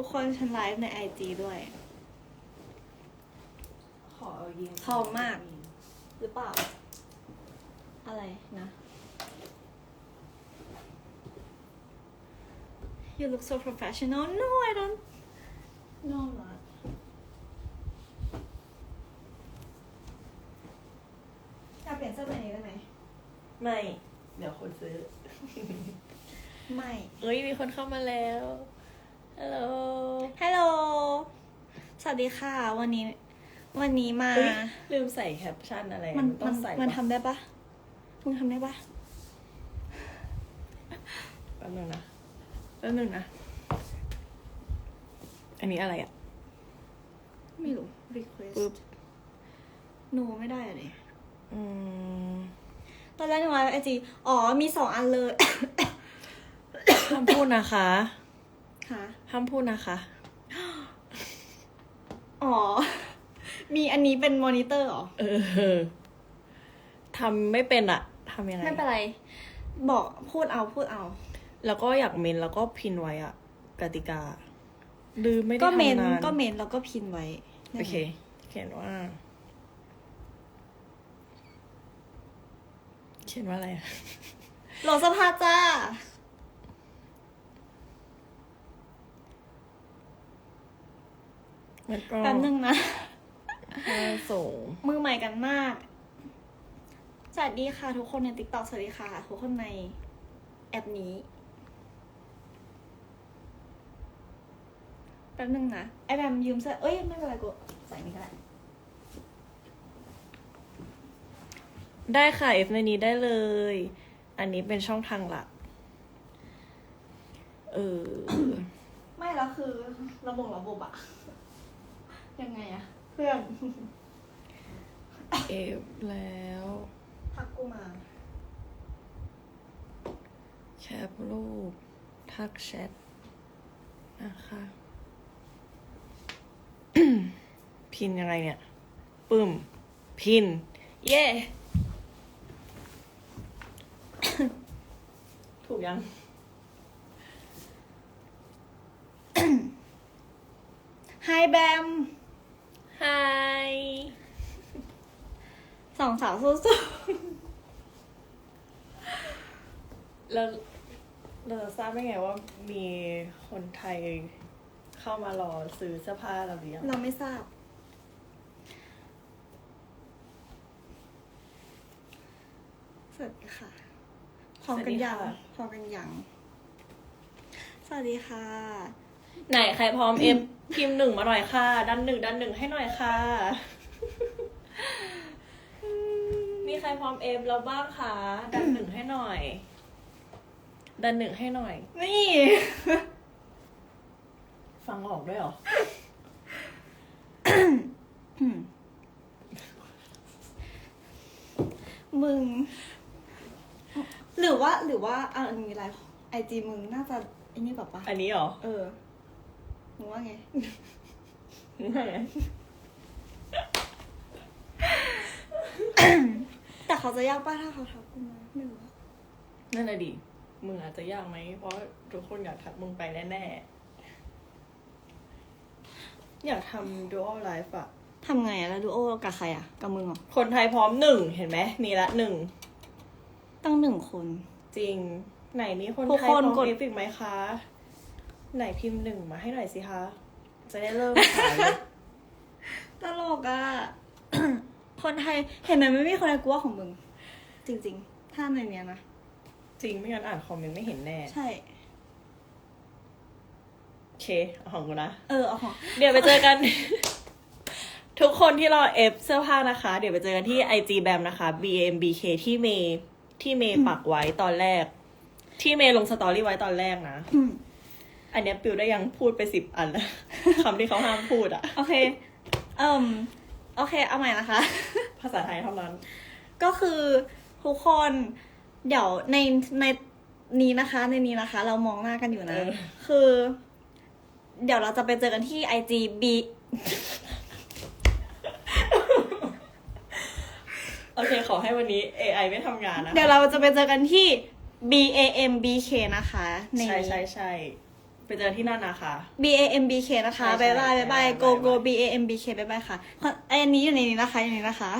ทุกคนฉันไลฟ์ในไอจีด้วย ขอเอายิงพอมาก หรือเปล่า อะไรนะ You look so professional No I don't No I'm not อยากเปลี่ยนเสื้อตัวนี้ได้ไหมไม่ เดี๋ยวคนซื้อ ไม่ เอ้ยมีคนเข้ามาแล้ว ฮัลโหล ฮัลโหล สวัสดีค่ะ วันนี้ วันนี้มา เฮ้ยลืมใส่แคปชั่นอะไรมันต้มัอนงใส่มันปะทำได้ปะมึงทำได้ปะแป๊บนึงนะแป๊บนึงนะ อันนี้อะไรอะ ไม่รู้ request ปึ๊บ หนูไม่ได้เลย อืมตอนแรกหนูว่าไอจีอ๋อ มีสองอันเลยห้ามพูดนะคะ ค่ะห้ามพูดนะคะ อ๋อ มีอันนี้เป็นมอนิเตอร์เหรอ เออทำไม่เป็นอะทำยังไง ไม่เป็นไร บอกพูดเอาพูดเอา แล้วก็อยากเมนแล้วก็พินไว้อะกติกาลืมไม่ได้ก็เมนทำนานก็เมนแล้วก็พินไว้โอเค เขียนว่า เขียนว่าอะไรอะ โหลดสภาจ้า แล้วก็แป๊บนึงนะค่าส่งมือใหม่กันมาก สวัสดีค่ะทุกคนใน t ิ k t o k สวัสดีค่ะ ทุกคนในแอปนี้แป๊บนึงนะไอแบมยืมเสื้อเอ้ยไม่เป็นไรกูใส่นี่ก็ได้ได้ค่ะเอฟในนี้ได้เลย อันนี้เป็นช่องทางหลัก เออ ไม่แล้วคือระบบระบบอะ ยังไงอะเพื่อนเอฟแล้ว ทักกูมา แคปรูป ทักแชทนะคะ พินยังไงเนี่ย ปึ้ม พิน เย่ถูกยัง ไฮแบม ไฮสองสาวสู้แล้วเราจะทราบได้ไงว่ามีคนไทยเข้ามารอซื้อเสื้อผ้าเราหรือยังๆเราไม่ทราบ สวัสดีค่ะ พร้อมกันยัง พร้อมกันยัง สวัสดีค่ะ ไหนใครพร้อมเอ็ม พิมพ์หนึ่งมาหน่อยค่ะ ดันหนึ่งดันหนึ่งให้หน่อยค่ะ มีใครพร้อมเอ็มแล้วบ้างคะ ดันหนึ่งให้หน่อย ดันหนึ่งให้หน่อย นี่ ฟังออกด้วยเหรอ มึง หรือว่าหรือว่าอะอันนี้ไลฟ์ไอจีมึงน่าจะไอ้นี่กว่าปะอันนี้เหรอ เออ มึงว่าไงแต่เขาจะยากป้าถ้าเขาทักกูมาไม่รู้อะนั่นแหละดิมึงอาจจะยากไหม เพราะทุกคนอยากทักมึงไปแน่ๆ อยากทำ dual life อะทำไงอะแล้วดูโอกับใครอะกับมึงเหรอคนไทยพร้อมหนึ่งเห็นไหมมีละหนึ่งตั้งหนึ่งคน จริง ไหนมีคนทุกไทยพคร้อนมกด เอฟอีกไหมคะ ไหนพิมพ์หนึ่งมาให้หน่อยสิคะ จะได้เริ่มขายเลยตลกอะคนไทยเห็นไหมไม่มีคนไทยกลัวของมึง จริง ๆ ถ้าในเนี้ยนะ จริงไม่งั้นอ่านคอมเมนต์ไม่เห็นแน่ ใช่ โอเคเอาของกูนะ เออเอาของ เดี๋ยวไปเจอกัน ทุกคนที่รอเอฟเสื้อผ้านะคะ เดี๋ยวไปเจอกันที่ IG แบมนะคะ BMBK ที่เมย์ที่เมย์ปักไว้ตอนแรก ที่เมย์ลงสตอรี่ไว้ตอนแรกนะ อืม อันเนี้ยปิวได้ยังพูดไปสิบอันแล้วคำที่เขาห้ามพูดอะโอเคเอ่มโอเค เอาใหม่นะคะ ภาษาไทยเท่านั้น ก็คือทุกคนเดี๋ยวในในนี้นะคะ ในนี้นะคะ เรามองหน้ากันอยู่นะเออคือ เดี๋ยวเราจะไปเจอกันที่ IG B โอเค ขอให้วันนี้ AI ไม่ทำงานนะ เดี๋ยวเราจะไปเจอกันที่ B A M B K นะคะในใช่นี้ใช่ใช่ ไปเจอที่นั่นนะคะ B A M B K นะคะใช่ใช่บ๊ายบายบ๊ายบายบ๊ายบาย go go B A M B K บ๊ายบายค่ะไออันนี้อยู่ในนี้นะคะอยู่ในนี้นะคะ